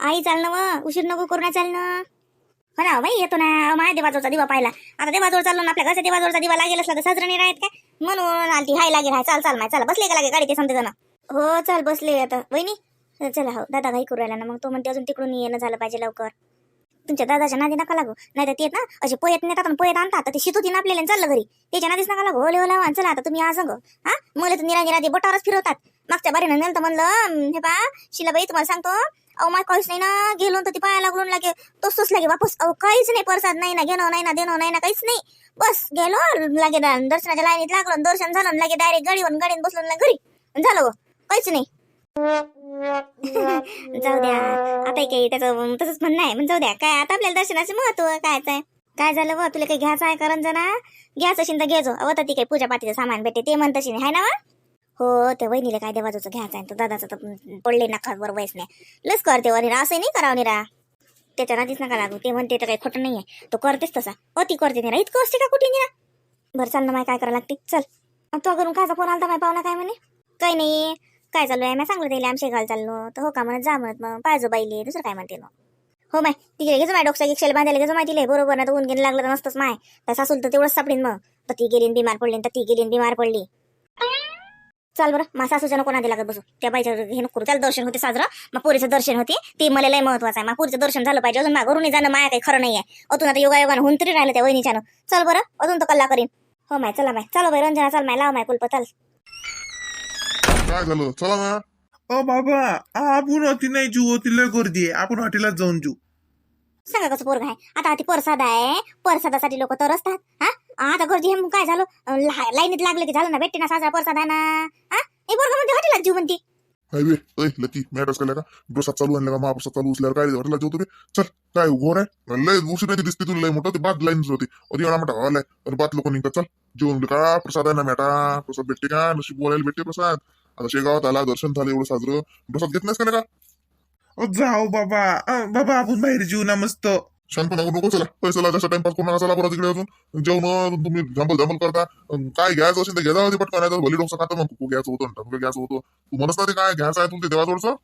आई चाल ना व उशीर नको करू ना चाल ना हो ना बाई येतो ना. माझ्या देवाजवळचा दिवा पाहिला. आता देवाजवळ चाललो ना आपल्या घरच्या देवाजवळचा दिवा लागेल असला तर साजरा नाही राहत काय? म्हणून आलती हाय लागेल हाय चाल चाल माय चला बसले का लागे गाडी ते समजे जण? हो चाल बसले आता. वहिनी चला हो दादा घाई करू राहिला ना मग तो म्हणते अजून तिकडून येणं झालं पाहिजे लवकर. तुमच्या दादाच्या नादी नका लागू नाही तर ते ना असे पोयत नेतात आणि पोयत आणतात. तर ते शितूतीन आपल्याला चाललं घरी. त्याच्या नादीच नका लागू. हो, ओले ओला चला आता तुम्ही आज सांग हा? मला तर निरा निरा ते बोटावरच फिरवतात. मागच्या बारीनं नेलं तर म्हणलं हे पा शिलाबाई तुम्हाला सांगतो अहो माय काहीच नाही ना गेलो तर ती पाया लागलो. लागे तोच लागे वापस. अहो काहीच नाही प्रसाद नाही ना घेणं नाही ना देणं नाही ना काहीच नाही. बस गेलो लागे दर्शनाच्या लाईनीत लागलो दर्शन झालं लागे डायरेक्ट गाडीवर गाडीत बसलो ना घरी. झालं काहीच नाही. जाऊ द्या. आता काही त्याचं तसंच म्हणणं आहे जाऊ द्या. काय आता आपल्याला दर्शनाचे महत्त्व कायच आहे? काय झालं व तुला काही घ्यायचं आहे कारण जना घ्यायचं असेल तर घ्यायचो अव तर ती काही पूजा पातीचं सामान भेटते ते म्हणत नाही. हाय ना वा? हो ते वहिनीला काय देवाजूचं घ्यायचं आहे तो दादाचं तर पडले नका वयस नाही. लस करते वनिरा असं नाही करावं निरा. त्याच्या नादीच नका लागू ते म्हणते तर काही खोटं नाही आहे तो करतेच तसा. हो ती करते निरा. इतकं असते का कुठे निरा? बरं चाल ना माय काय करावं लागते? चल. तो करून कायचा फोन आलता माय पाहुणा काय म्हणे? काही नाही. काय चालू आहे? मी सांगलं त्याला आमच्या घाल चाललो. तर हो का म्हणत जा म्हणत मग. पाहिजो बाईले दुसरं काय म्हणते मग. हो माय तिकडे घेजो माय डोक्सा एकशेला बांधायला घेजो माय तिले. बरोबर ना तर ऊन गेलं लागलं तर नसतंच माय. तर सासूल तर तेवढंच सापडीन मग. तर ती गेली बिमार पडली तर ती गेली बिमार पडली. चाल बरं मा सासूच्या नको नादी लागत बसू? त्या बाईच्या हे नको करू. त्याला दर्शन होते साजरं. मग पुरीचं दर्शन होते. ते मला लय महत्वाचं आहे. मग पुरीचं दर्शन झालं पाहिजे. अजून मा घरून जाणं माया काही खरं नाही आहे अजून आता योगा योगानं होऊन तरी राहिलं त्या वहिनीच्यानं. चल बरं अजून तो कल्ला करीन. हो माय चला माय. चला बाई रंजना चाल माय लाव माय कुलप चल. काय झालं? चला ना. अ बाबा आपण होती नाही जू होती लय गर्दी आहे. आपण हॉटेलात जाऊन जू सांगा कसं पोरग आहे. आता ती परसाद आहे. परसादासाठी लोक तर असतात हा? आता गर्दी हे मग काय झालं लाईनीत लागलं की झालं ना भेटते ना साजरा परसाद आहे ना हा हे पोरग म्हणते हॉटेलात जीव म्हणते काय बे ऐ लकी मॅटर्स केल्या का प्रसाद चालू आणल्या का महाप्रसाद चालू असल्यावर काय हॉटेलला जेवतो बे चल काय घोर आहे लय उशीर नाही दिसते तुला लय मोठं ते बाद लाईन होती अरे एवढा मोठा हॉल आहे अरे बात लोक निघतात चल जेवण का प्रसाद आहे ना मॅटा प्रसाद भेटते का नशीब बोलायला भेटते प्रसाद आता शेगावात आला दर्शन झालं एवढं साजरं प्रसाद घेत नाहीस का नाही का जाओ बाबा बाबा आपण बाहेर जेऊ ना मस्त शांतपणा नको चला. पैसा जसा टाइमपास करू नका चला परत इकडे अजून. जेवण तुम्ही झंबल झंबल करता. काय घ्यायचं असेल तर घ्या दे पटकन तर भली डोसा खाता मग घ्यायचं होतं ना घ्यायचं होतं. तू म्हणत ना ते काय घ्यायचं आहे तुमच्या देवाजवळचं?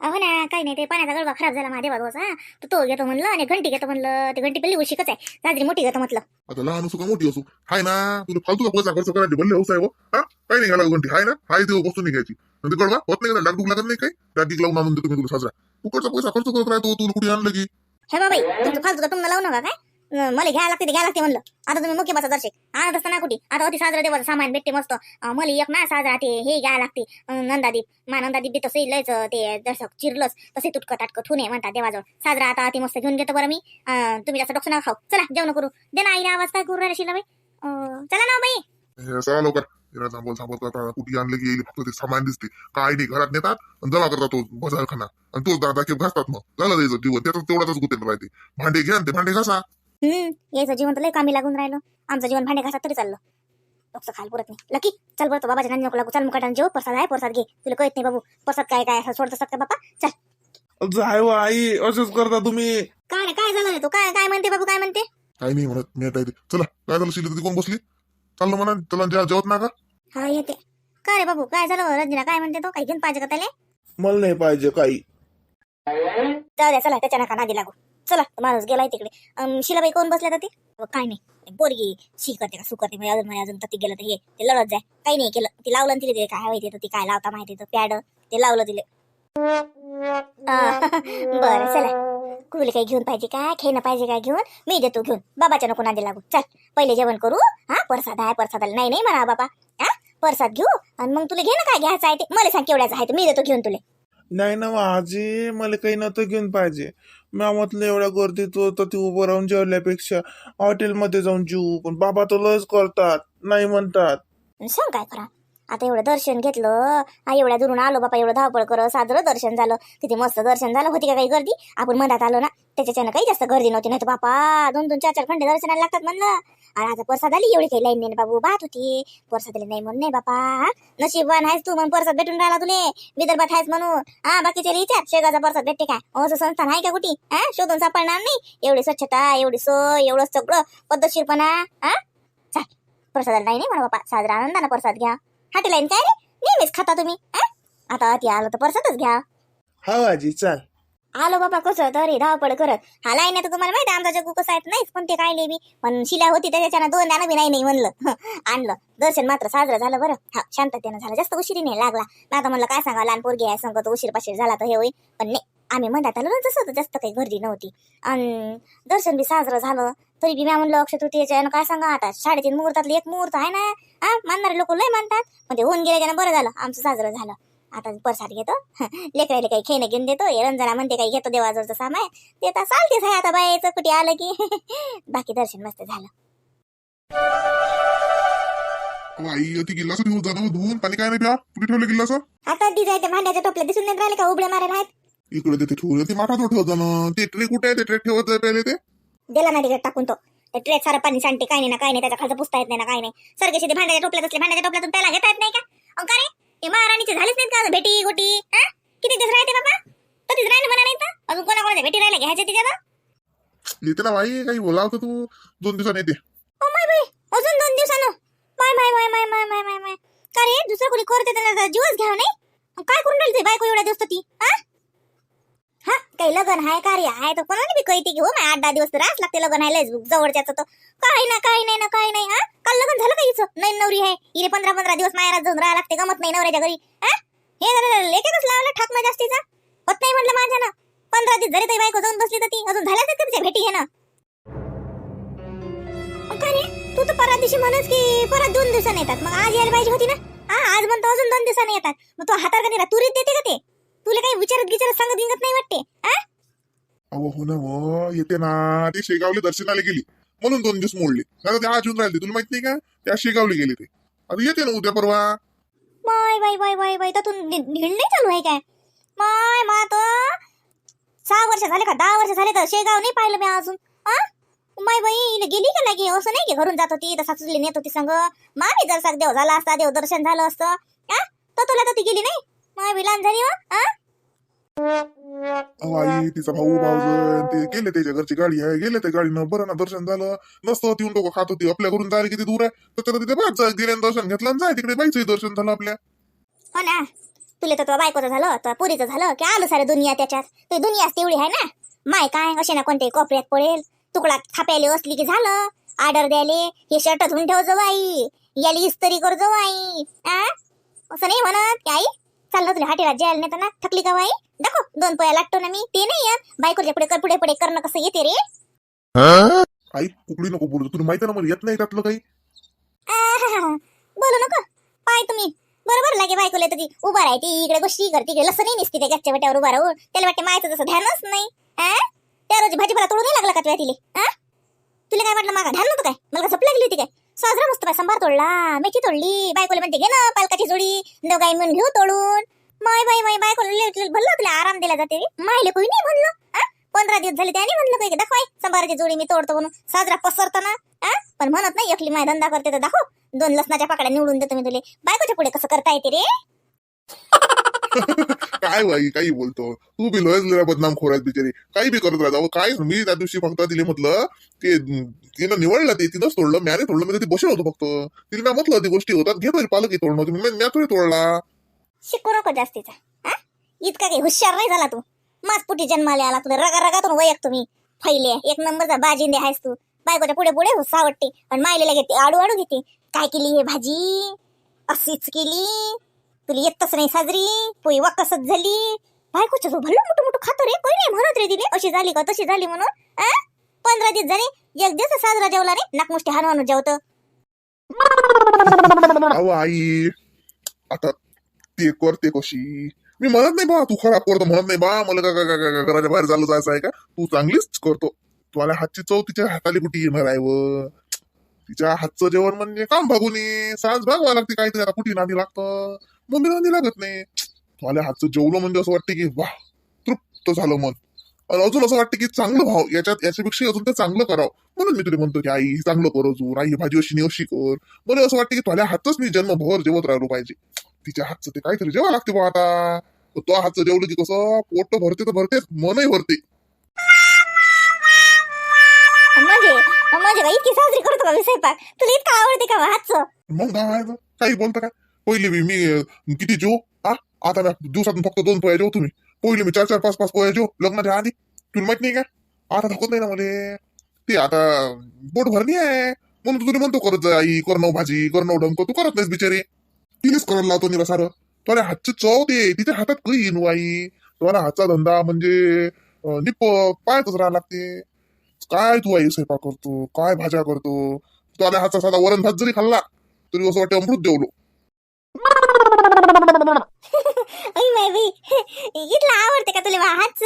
अहो ना काही नाही ते पाण्याचा गळवा खराब झाला माझ्या देवाचा तर तो घेतो म्हणलं आणि घंटी घेतो म्हणलं. ते घंटी पहिली उशिकच आहे. साजरी मोठी घेतो म्हटलं. आता लहान असू का मोठी असू? हाय ना तुला फालतू का पैसा खर्च करायची भले हौस आहे हो. काही नाही घाला घंटी. हाय ना हाय ते घ्यायची. आणि ते कळवा होत नाही का? डागडूक लागत नाही काही? डागडीक लावून आणून देतो मी तुला साजरा. फुकटचा पैसा खर्च करत राहतो तुला कुठे आणलं की? हे बाबाई तुमचं फालतू तुम्हाला लावू नका काय? मला घ्यायला लागते घ्यायला लागते म्हणलं. आता तुम्ही मुख्य बसा दर्शक. आणत असताना कुठे? आता होती साजरा देवाचं सामान भेटते मस्त. मला एक ना साजरा ते हे घ्यायला लागते. नंदादीप मा नंदादीप बी तसं लयच ते दर्शक चिरलंच. तसे तुटकं ताटकं ठुने म्हणतात देवाजवळ. साजरा आता ती मस्त घेऊन घेतो बरं मी. तुम्ही जास्त डोक्स नका खाऊ. चला जेवण करू. दे ना आईला आवाज काय करू राहिला बाई? चला ना बाई. चला लवकर. हिरा थांबवल थांबवत कुठे आणलं की येईल फक्त ते सामान दिसते. काय नाही घरात नेतात. जमा करतात तो बाजारखाना. आणि तो दादा केप घासतात मग. झालं त्याचं जीवन त्याचं तेवढाच गुतेल राहते. भांडे घ्या आणि ते भांडे घासा. हम्म यायचं जीवन तर लय कामी लागून राहिलं. आमचं जीवन भांडे घासात तरी चाललं. डोकं खाल पुरत नाही. लकी चल बरं तो बाबाच्या नांदी नको लागू. चल मुकाटाने जेव. प्रसाद आहे प्रसाद घे. तुला कळत नाही बाबू. प्रसाद काय काय असं सोडत असतात का बापा चल. जाय व आई असंच करता तुम्ही. काय काय झालं रे तू? काय काय म्हणते बाबू काय म्हणते? काही नाही म्हणत मी येते चला काय झालं शिली? ती कोण बसली? चाललं म्हणा त्याला जेव- जेवत ना का? हा येते. काय रे बाबू काय झालं? रंजना काय म्हणते तो? काही घेऊन पाहिजे का त्याला? मला नाही पाहिजे काही. जाऊ द्या चला त्याच्या नका नादी लागू. चला माणूस गेलाय तिकडे. शिलाबाई कोण बसल्या तर ते? काय नाही. पोरगी शी करते का सु करते म्हणजे अजून म्हणजे अजून तर ती गेलं तर हे ते लढत जाय. काही नाही केलं. ती लावलं तिला ते काय माहिती ती काय लावता माहिती तर पॅड ते लावलं तिले. बर बरं चला. कुल काही घेऊन पाहिजे काय खेळणं पाहिजे काय घेऊन? मी देतो घेऊन. बाबाच्या नको नादी लागू. चल पहिले जेवण करू. हा परसाद आहे प्रसादाला नाही नाही म्हणा बाबा. हा परसाद घेऊ. आणि मग तुला घे ना काय घ्यायचं आहे ते. मला सांग केवढ्याचं आहे मी देतो घेऊन तुला. नाही ना आजी मला काही नव्हतं घेऊन पाहिजे. मी म्हटलं एवढ्या गर्दीत होतं ती उभं राहून जेवल्यापेक्षा हॉटेलमध्ये जाऊन जेऊ पण बाबा तर लस करतात नाही म्हणतात. सांग काय करा. आता एवढं दर्शन घेतलं हा एवढ्या दुरून आलो बापा एवढं धावपळ कर साजरं दर्शन झालं. किती मस्त दर्शन झालं होती का काही गर्दी? आपण मधात आलो ना त्याच्याच्यानं काही जास्त गर्दी नव्हती. नाही तर बापा दोन दोन चार चार खंडे दर्शनाला लागतात म्हणलं. आणि आता परसाद आली एवढी काही लाईन नाही बाबू बात होती. परसाद आली नाही म्हणून नाही बापा हा? नशीबवान आहेस तू म्हणून परसाद भेटून राहिला तुले. विदर्भात आहेस म्हणून. हा बाकीचे विचार. शेगाचा परसाद भेटते काय? असं संस्थान आहे का कुठे? हा? शोधून सापडणार नाही? एवढी स्वच्छता एवढी सोय एवढं सगळं पद्धतशीरपणा हा? चाल प्रसादाला नाही म्हणा बापा. साजरा आनंदानं प्रसाद घ्या. हाटी लाईन काय रे? नेहमीच खाता तुम्ही आता अति आलं तर प्रसादच घ्या. हा आजी चाल. आलो बाबा कसं तरी धावपळ करत. हा लाईन तर तुम्हाला माहिती आमचा जगू कसं आहेत नाहीच पण ते काय बी पण शिला होती त्याच्यानं दोन दाना बी नाही नाही म्हणलं. आणलं. दर्शन मात्र साजरं झालं बरं. हा शांततेनं झालं. जास्त उशिरी नाही लागला. मी आता म्हणलं काय सांगा लहान पोरगी आहे सांगतो उशीर पाशीर झाला तर हे होईल. पण नाही आम्ही म्हणतात आलो ना तसं जास्त काही गर्दी नव्हती. आणि दर्शन बी साजरं झालं. तरी बी मी म्हणलं अक्षय तृतीयेच्या यानं काय सांगा आता? साडेतीन मुहूर्तातली एक मुहूर्त आहे ना हा? मानणारे लोक लय मानतात. पण ते होऊन गेल्याच्यानं बरं झालं. आमचं साजरं झालं. आता परसाद घेतो. लेकरायला काही खेळणं घेऊन देतो. हे रंजना म्हणते काही घेतो देवाजवळचं सामान. ते आता चालतेच आहे आता बायाचं कुठे आलं की. बाकी दर्शन मस्त झालं. आई ती गिल्लास दिवस जाणं धुवून पाणी काय नाही प्या कुठे ठेवलं गिल्लास आता ती जायच्या भांड्याच्या टोपल्या दिसून नाही राहिले का? उबळे मारायला आहेत इकडे तिथे ठेवलं ते माठात ठेवत जाणं ते ट्रे कुठे आहे? ते ट्रे ठेवत जाय पहिले ते? दिला ना तिकडे टाकून तो. ट्रेत सारं पाणी सांडते काय नाही ना काय नाही. त्याच्या खालचं पुसता येत नाही ना काय नाही. ते भांड्याच्या टोपल्यात असले भांड्याच्या टोपल्यातून त्याला घेता येत नाही का? ते महाराणीचे झालेच नाहीत का भेटी गोटी हा? किती दिवस राहते बाबा? कधीच राहिले म्हणा नाही तर अजून कोणाकोणाच्या भेटी राहिल्या घ्यायच्या तिच्या येते ना बाई काही बोलावतं तू? दोन दिवसांनी येते. ओ माय बाई अजून दोन दिवसानं? माय माय माय माय माय माय माय माय. का रे? दुसरं कोणी करते त्याला जीवच घ्यावं नाही? मग काय करून राहिली ते बायको एवढ्या दिवस तर ती हा हा काही लग्न आहे कार्य आहे तर कोणाला बी कळते की हो माय आठ दहा दिवस तर राहच लागते लग्न आहे जवळच्याच तर. काही ना काही नाही ना काही नाही हा? काल लग्न झालं का हिचं? नाही नवरी आहे हिने पंधरा पंधरा दिवस माया जाऊन राहायला लागते गमत नाही नवऱ्याच्या घरी. हा? हे झालं लेखेतच लावलं ठाकमा जास्तीचा. होत नाही म्हटलं माझ्या ना पंधरा दिवस जरी तरी बायको जाऊन बसली तर ती. अजून झाल्या तर तिच्या भेटी हे ना मग तू तर परत दिवशी म्हणस की परत दोन दिवसांनी येतात. मग आज यायला पाहिजे होती ना? हा आज म्हणतो अजून दोन दिवसांनी येतात. मग तू हातावर कधी तुरीत देते का ते? तुला काही विचारत गिचारत सांगत गिंगत नाही वाटते हा अहो हो ना येते ना. ते शेगावले दर्शनाला गेली. म्हणून दोन दिवस मोडले. आता ते आज येऊन राहिले. तुला माहीत नाही का? त्या शेगावले गेले ते. आता येते ना उद्या परवा. Bye bye bye bye bye तर तू नाही चालू आहे काय? माय मा तो सहा वर्ष झाले का? दहा वर्ष झाले तर शेगाव नाही पाहिलं मी अजून माय बाई इले गेली का लागे असं नाही की घरून जात होती तर सासूली नेत होती संग. मामी जर साक देव झाला असता देव दर्शन झालं असतं तर तुला तर ती गेली नाही? माय बी लहान झाली हो आई तिचा भाऊ भाऊजन ते गेले त्याच्या घरची गाडी आहे गेले त्या गाडीनं बरं ना दर्शन झालं. नसतं ती डोकं खात होती आपल्या घरून जायला किती दूर आहे. तर त्याला तिथे बाहेर गेल्यानं दर्शन घेतलं आणि जाय तिकडे बाईचंही दर्शन झालं आपल्या. हो ना. तुला तर तो बायकोचं झालं तर पुरीचं झालं की आलं सारे दुनिया त्याच्यात. ते दुनियाच तेवढी आहे ना. माय काय असे ना कोणत्याही कोपऱ्यात पडेल. तुकडा थाप्याले असली की झालं. ऑर्डर द्यायले हे शर्ट धुवून ठेव जाऊ बाई याली इस्तरी कर जाऊ आई. असं नाही म्हणत की आई? चाललं तुला हाटेला जेवायला नेतं ना थकली का आई दाखव दोन पोया लागतो ना मी. ते नाही येत. बायकोच्या पुढे कर पुढे पुढे करणं कसं येते रे? आई कुकडी नको बोलू. तुला माहिती ना मला येत नाही त्यातलं काही? आहाहा. बोलू नको. पाय तुम्ही. बरोबर लागे बायकोला तर ती. उभा राहते इकडे गोष्टी करते इकडे लसण नाही निसते त्या वाट्यावर उभा राहून. त्याला वाटते मायचं तसं ध्यानच नाही. आ? त्या रोजी भाजीपाला तोडून नाही लागला का तुला तिले आ? तुला काय वाटलं मागा? ध्यान नव्हतं काय मला झोप लागली होती काय तुला संभार तोडला मेथी तोडली बायकोला म्हणते घे ना पालकाची जोडी दोघाई म्हणून घेऊ तोडून. माय बाई माय बायकोला भरलं तुला आराम दिला जाते मायले कोणी नाही म्हणलं पंधरा दिवस झाले त्याने म्हणलं काही दाखवाय संभाराची जोडी मी तोडतो म्हणून साजरा पसरताना पण म्हणत नाही एकली माय धंदा करते तर दाखव दोन लसणाच्या पाकड्या निवडून देतो मी तुले. बायकोच्या पुढे कसं करता येते रे? काय बाई काही बोलतो? तू बी लयच लय बदनाम खोऱ्यात बिचारी. काही बी करत राहतो. काय मी त्या दिवशी फक्त तिला म्हटलं ते तिनं निवडलं ते तिथंच तोडलं म्याने तोडलं मी ती बसेल होतो फक्त. तिला मी म्हटलं ती गोष्टी होतात घेतो पालक तोडणं. होती मी म्या थोडी तोडला. शिकू नको जास्तीचा हा? इतका काही हुशार नाही झाला तू. मासपुटी जन्माले आला तुला रगा रगातून वयक तुम्ही. फैले एक नंबरचा बाजिंदे आहेस तू. बायकोच्या पुढे पुढे सावटते आणि मायलेला घेते आडू आडू घेते. काय केली हे भाजी? अशीच केली. तुला येतच नाही साजरी पोई वाकसच झाली. बायकोच्या जो भलं मोठं मोठं खातो रे कोणी नाही म्हणत रे तिने अशी झाली का तशी झाली म्हणून आ? पंधरा दिवस झाले एक दिवस साजरा जेवला रे नाकमुष्टी हनुमान हानू जेवतं. अहो आई आता ते करते कशी. मी म्हणत नाही बा तू खराब करतो म्हणत नाही बा मला का- का- का- का- घराच्या बाहेर चालू जायचं आहे का? तू चांगलीच करतो. तुला हातची चव तिच्या हाताली कुठे येणार आहे व? तिच्या हातचं जेवण म्हणजे काम भागून ये सांज भागवा लागते काहीतरी आता कुठे नादी लागतं? मम्मी नादी लागत नाही. तुला हातचं जेवलं म्हणजे असं वाटतं की वा तृप्त झालं मन. आणि अजून असं वाटतं की चांगलं भाव याच्यात याच्यापेक्षा अजून ते चांगलं करावं. म्हणून मी तुला म्हणतो की आई चांगलं कर अजून. आई भाजी अशी अशी कर. मला असं वाटतं की तुला हातच मी जन्मभर जेवत राहिलो पाहिजे. तिच्या हातचं ते काहीतरी जेवा लागते बा आता. तो हातचं जेवलं की कसं पोट भरते तर भरतेच मनही भरते. म्हणजे इतकी साजरी करतो का मी स्वयंपाक? तुला इतका आवडते का हातचं? मग काय? काही बोलता काय? पहिले बी मी किती जो आ? आता मी दिवसातून फक्त दोन पोया जेवतो तुम्ही. पहिले मी चार चार पाच पाच पोया जो लग्नाच्या आधी. तुला माहीत नाही का? आता थकत नाही ना मला? ते आता बोट भरणी आहे. म्हणून तू तुला म्हणतो करत जा आई करणं भाजी करणव डंक. तू करत नाहीस बिचारी. तिनेच करायला लावतो निरा सारं. तुला हातची चव ते तिच्या हातात काही येईन आई. तुम्हाला हातचा धंदा म्हणजे निप पायातच राहा लागते. काय तू आई स्वयंपाक करतो? काय भाज्या करतो? तुला हातचा साधा वरण भात जरी खाल्ला तरी असं वाटतं अमृत देवलो. अय माय बाई. इथलं आवडते का तुला हाच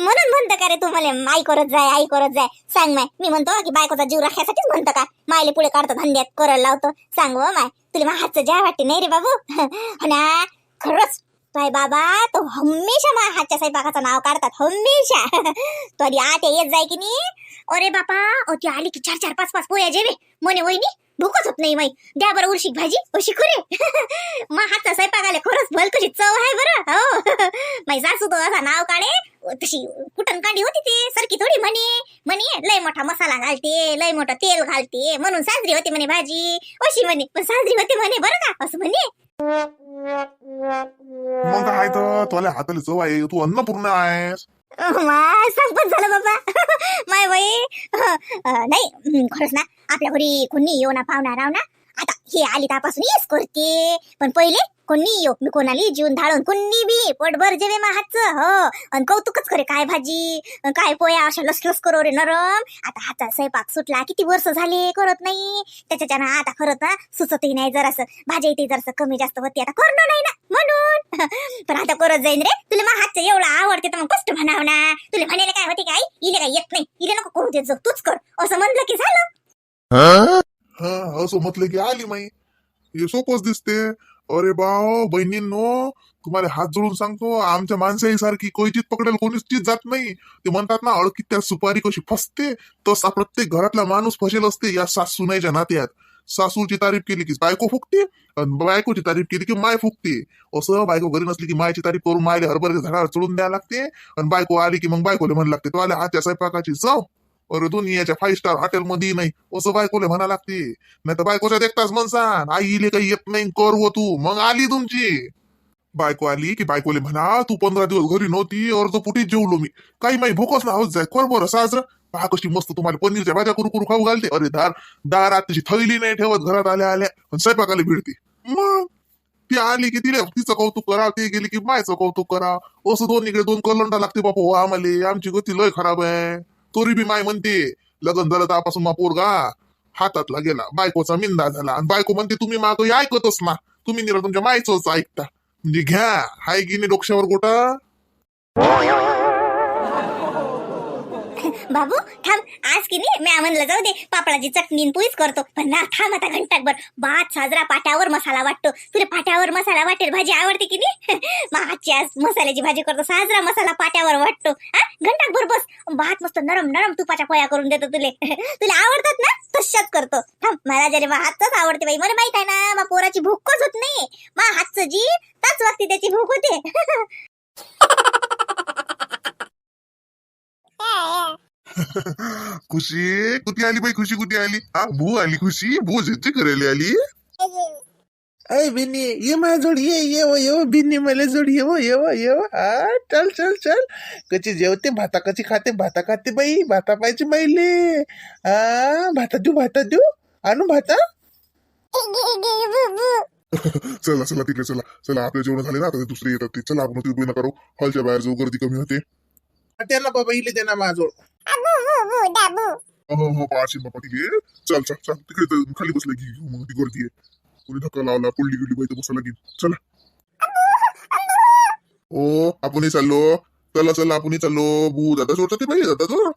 म्हणून म्हणतं का रे तू मला आई करत जाय आई करत जाय. सांग माय. मी म्हणतो की बायकोचा जीव राखण्यासाठीच म्हणतं का? मायले पुढे काढतो धंद्यात करायला लावतो. सांग हो, माय. तुला हातचं ज्या वाटते नाही रे बाबू. हो ना खरंच काय बाबा तो हमेशा मा हातच्या स्वयंपाकाचं नाव काढतात. हमेशा. तो आधी आत येत जाय की नाही? अरे बापा अति ती आली की चार चार पाच पाच पोया जेवे. म्हणे वहिनी भूकच होत नाही माई द्या बरं उलशिक भाजी अशी खरे. मग हातचा स्वयंपाक आले खरंच भल कशी चव आहे बरं. हो. माई सासू तो असा नाव काढे तशी कुटन काढी होती ते सरकी थोडी म्हणे. म्हणे लय मोठा मसाला घालते लय मोठं तेल घालते म्हणून साजरी होती म्हणे भाजी. अशी म्हणे पण साजरी होते म्हणे बरं का असं म्हणे. मग काय तर तुला हाताला चव आहे तू अन्नपूर्ण आहेस. माय संपत झालं बाबा. माय बाई. नाही खरंच ना. आपल्या घरी कोणी येऊ ना पाहुणा राव ना. आता हे आली तापासून येस करते. पण पहिले कोणी येऊ? मी कोणाली? जीवन धाडून कोणी बी? पोटभर जेवे मा हो. आणि कौतुकच करे काय भाजी? काय पोया? अशा लसलस करो रे नरम. आता हातचा स्वयंपाक सुटला किती वर्ष झाले करत नाही. त्याच्याच्यानं आता खरं ना सुचतही नाही जरासं. भाज्या ते जरासं कमी जास्त होती. आता करणं नाही ना म्हणून. पण आता करत जाईन रे. तुला मग हातचं एवढं आवडते तर मग कष्ट म्हणाव ना. तुला म्हणायला काय होते काय इले काय येत नाही. इले नको करू देत जाऊ. तूच कर. असं म्हणलं की झालं. हा असं म्हटलं की आली माई. हे सोपंच दिसते. अरे बाव बहिणींनो तुम्हाला हात जोडून सांगतो आमच्या माणसाही सारखी कोयचीत पकडेल कोणीच चीज जात नाही. ते म्हणतात ना अळकीत त्या सुपारी कशी फसते तसा प्रत्येक घरातला माणूस फसेल असते या सास नात्यात. सासूची तारीफ केली की बायको फुकते आणि बायकोची तारीफ केली की माय फुकते. असं बायको घरी नसली की मायची तारीफ करून मायले हरभऱ्याच्या झाडावर चढून द्यायला लागते आणि बायको आली की मग बायकोले म्हण लागते तो आल्या हातच्या स्वयंपाकाची चव अरे दुनियाच्या फाईव्ह स्टार हॉटेल मध्ये नाही. असं बायकोले म्हणा लागते. नाही तर बायकोच्या देखताच म्हणसान आईले काही येत नाही कर हो तू. मग आली तुमची. बायको आली की बायकोले म्हणा तू पंधरा दिवस घरी नव्हती अर्ध पुटीच जेवलो मी. काही माही भूकच ना होत जाय कर बरं साजरं. पहा कशी मस्त तुम्हाला पनीरच्या भाज्या करू करू खाऊ घालते. अरे दार दारात त्याची थैली नाही ठेवत घरात आल्या आल्या पण स्वयंपाकाला भिडते. मग? ती आली की तिला तिचं कौतुक करा ती गेली की मायचं कौतुक करा असं दोन इकडे दोन कलंडा लागते बापू आम्हाला आमची गती लय खराब आहे. तुरी बी माय म्हणते लग्न झालं तापासून मा पोरगा हातातला गेला. बायकोचा मिंदा झाला. आणि बायको म्हणते तुम्ही माग ऐकतच ना. तुम्ही निरा तुमच्या मायचंच ऐकता. म्हणजे घ्या. हाय गिने डोक्यावर गोटा? बाबू थांब. आज की नाही मी म्हणलं जाऊ दे. पापडाची चटणी आणि पोळीच करतो. पण ना थांब आता घंटाकभर भात साजरा पाट्यावर मसाला वाटतो. तुला पाट्यावर मसाला वाटेल भाजी आवडते की नाही? मग आजची आज मसाल्याची भाजी करतो. साजरा मसाला पाट्यावर वाटतो. हा? घंटाकभर बस. भात मस्त नरम नरम तुपाच्या पोया करून देतो तुले. तुला आवडतात ना? तशाच करतो. थांब. मला जरी हातच आवडते बाई. मला माहीत आहे ना मग पोराची भूकच होत नाही. मग हातचं जी त्याच वागते त्याची भूक होते. खुशी? कुठे आली बाई? खुशी कुठे आली? हा भू आली खुशी. भू झेची करायला आली. अय बिन्नी ये माझ्या जोड ये ये वो ये वो बिन्नी मला जोड ये वो ये वो ये वो हा चल चल चल. कशी जेवते? भाता कशी खाते? भाता खाते बाई. भाता पाहिजे बाईले हा भाता देऊ भाता देऊ. आणू भाता? चला चला तिकडे चला. चला आपले जेवण झाले ना आता ते दुसरे येतात. ते चला आपण तिकडे नका करू. हॉलच्या बाहेर जाऊ गर्दी कमी होते. द्या ना बाबा इले द्या ना माझ्याजवळ. हो हो पाचशे बापा तिकडे चल चल चल. तिकडे तर खाली बसला की मग ती गर्दी आहे. कोणी धक्का लावला पडली गेली बाई तर बसायला लागेल. चला. ओ आपणही चाललो. चला चला आपणही चाललो. भू दादा सोडतात ते बाई दादा तो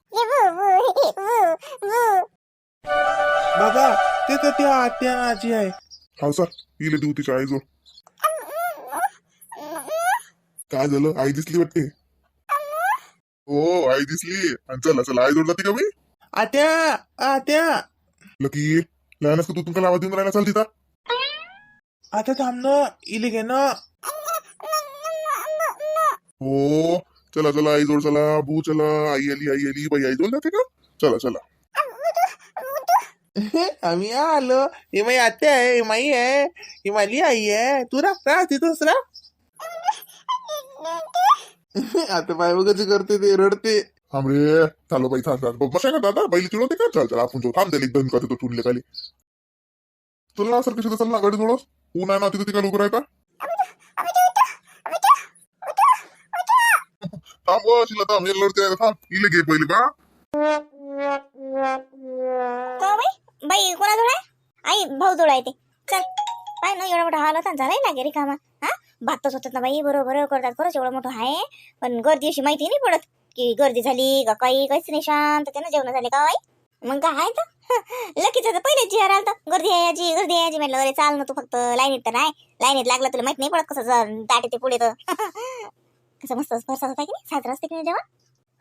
बाबा ते तर त्या आत्या आजी आहे. हा सर. इले देऊ तिच्या आईजवळ. काय झालं? आई दिसली वाटते. हो आई दिसली. आणि चला चला आई जोडला ती का मी आत्या आत्या. लकी लहानच का तू तुमचा आवाज देऊन राहिला चाल तिथं? आता थांब ना इले घे ना. हो चला चला आई जोड चला बू चला आई आली आई आली बाई आई जोड जाते का? चला चला. आम्ही आलो. ही माझी आत्या आहे ही माई आहे ही माझी आई आहे. तू राह राह तिथंच राह. आता बाय कशी करते ते रडते. थांब रे. चालो बाई थांब थांब. बसा का दादा. बैल चिडवते का? चल चल आपण जाऊ. थांब त्याला एकदम करते तो टुनले खाली. चल ना सर कशी चल ना गाडी जोडस. ऊन आहे ना तिथे तिकडे लवकर आहे का थांब व शिला थांब. हे लढते आहे, थांब. इले घे पहिले का का बाई? बाई कोणाजवळ आहे? आई भाऊ जवळ आहे ते. चल. पाय ना एवढा मोठा हाल होता झालाय लागे रिकामा हा भातच होतात ना बाई बरोबर करतात खरंच एवढं मोठं आहे. पण गर्दी अशी माहिती नाही पडत की गर्दी झाली का काही काहीच नाही शांत त्यानं जेवण झाले का बाई? मग काय आहे तर? लकीच तर पहिले जिहार आला गर्दी आहे याची गर्दी आहे याची म्हटलं अरे चाल ना तू फक्त लाईनीत तर नाही लाईनीत लागला तुला माहीत नाही पडत कसं दाट येते पुढे तर. कसं मस्त फरसा होता की नाही? साजरा असते की नाही जेवण?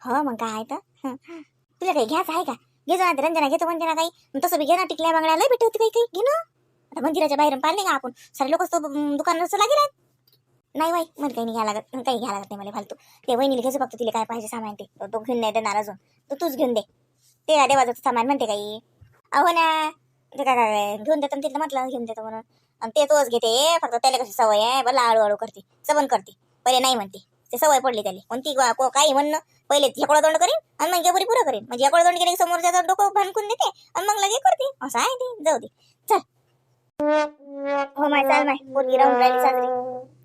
हो मग काय आहे तर? तुला काही घ्यायचं आहे का? घेतो ना रंजना घेतो म्हणते ना काही तसं बी घे ना टिकल्या बांगड्या लय भेटते होती काही काही घे ना. आता मंदिराच्या बाहेरून पाहिले का आपण? सारे लोक दुकानावर असं नाही बाई मला काही नाही घ्यायला लागत काही घ्यायला लागत नाही मला फालतू. ते वहिनीला घ्यायचं फक्त तिला काय पाहिजे सामान ते. तो- घेऊन नाही देणार अजून. तर तूच घेऊन दे. ते काय देवाचं सामान म्हणते काही. अहो ना ते काय काय घेऊन देतो तिथलं म्हटलं घेऊन देतो म्हणून. आणि ते तोच घेते फक्त त्याला कशी सवय आहे बरं हळूहळू करते सबन करते. पहिले नाही म्हणते ते सवय पडली त्याला. कोणती काही म्हणणं पहिले हेकडं तोंड करीन आणि मग पुरी पुरं करीन. म्हणजे हेकडं तोंड केले समोरच्या समोर त्याचं डोकं भानकून देते आणि मग लगे करते. असं आहे ते जाऊ दे. चल. हो माय चाल माय. पोरगी राहून राहिली साजरी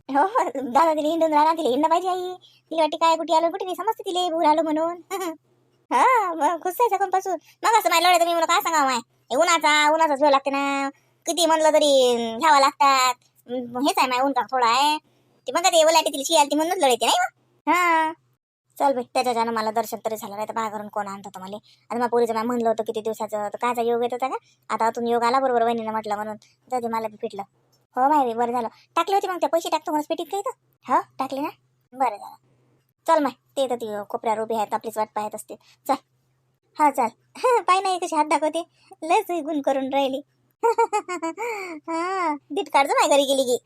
हो दादा तिला हिंडून राहणार तिला हिंडणं पाहिजे आई. तिला वाटते काय कुठे आलो कुठे नाही समजते तिला भूर आलो म्हणून. हा मग खुश आहे सकाळपासून मग असं माझ्या लढायचं मी मला काय सांगा माय? हे उन्हाचा उन्हाचा झोल लागते ना. किती म्हणलं तरी घ्यावा लागतात. हेच आहे माय ऊन थोडा आहे. ते मग ते ओलाटी तिला शियाल ती म्हणूनच लढते नाही हा. चल बाई त्याच्यानं मला दर्शन तरी झालं नाही तर बाहेर कोण कोण होतं मला? आता मग पोरीचं मॅम म्हणलं होतं किती दिवसाचं तर कायचा योग येत होता का? आता अजून योग आला बरोबर वहिनीनं म्हटलं म्हणून. तर ते मला फिटलं हो माय बरं झालं. टाकले होते मग ते पैसे टाकतो म्हणून पेटीत काही तर हो टाकले ना? बरं झालं. चल माय ते तर ती कोपऱ्यावर उभी आहेत आपलीच वाट पाहत असते चल. हा चल. पाय नाही कशी हात दाखवते. लयच गुण करून राहिली. हा दीट काढतो माय घरी गेली की.